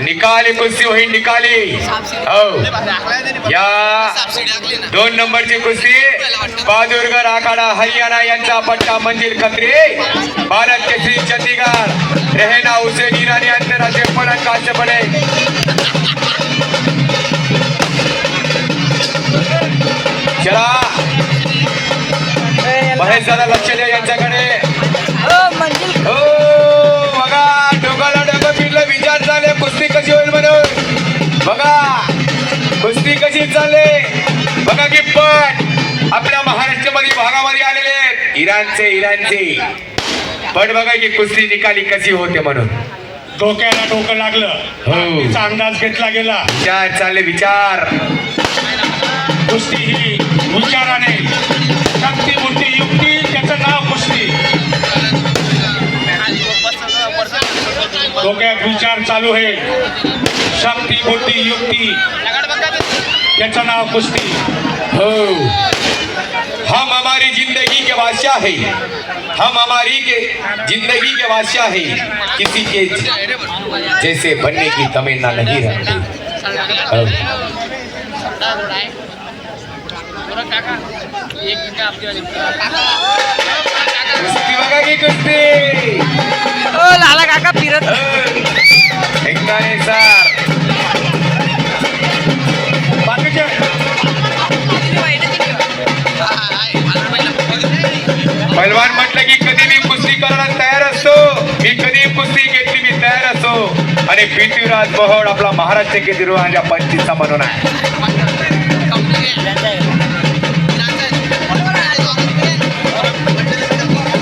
निकाली कुस्ती होईल निकाली. हो. या दोन नंबरची कुस्ती. बहादूरगड आखाडा हरियाणा यांचा पट्टा मंजिल खत्री. भारत केसरी चंदीगड रेहना हुसेन इराणी आंतरराष्ट्रीय काश्य बने चला. महेश दादा लक्ष द्या यांच्याकडे. हो. कुस्ती कशी चालले? बघा की पट आपल्या महाराष्ट्रामध्ये भागामध्ये आलेले आहेत. इराणचे इराणचे. पण बघा की कुस्ती निकाली कशी होते म्हणून. डोक्याला डोकं लागलं. हो. तिचा अंदाज घेतला गेला. विचार चालले विचार. कुस्ती ही विचाराने शक्ती बुद्धी युक्ती त्याचं नाव कुस्ती. डोक्यात विचार चालू आहे. शक्ती बुद्धी युक्ती. त्याचं नाव कुस्ती हो। हम हमारी ज़िंदगी के बादशाह है। हम हमारी के ज़िंदगी के बादशाह है। किसी के जैसे बनने की तमन्ना नहीं रखते। हो. कुस्ती बघा की कुस्ती पैलवान म्हटलं की कधी मी कुस्ती करायला तयार असतो? मी कधी कुस्ती घेतली मी तयार असतो? आणि पृथ्वीराज बहड आपला महाराष्ट्र किती या पंचवीसचा म्हणून आहे.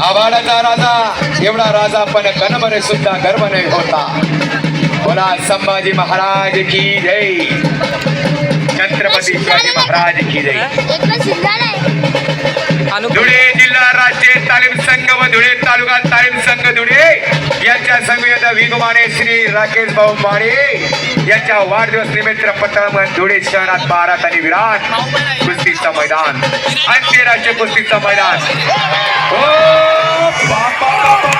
आभाडाचा राजा एवढा राजा पण कनमने सुद्धा गर्व नाही होता. बोला संभाजी महाराज की जय? छत्रपती शिवाजी महाराज की जय? धुळे जिल्हा राष्ट्रीय तालीम संघ व धुळे तालुका तालीम संघ धुळे. यांच्या संघविध विगमाने श्री राकेश भाऊ माने यांच्या वाढदिवस निमित्त पटण धुळे शहरात भारत आणि विराट कुस्तीचं मैदान आंतरराष्ट्रीय कुस्तीचं मैदान. ओ बापा.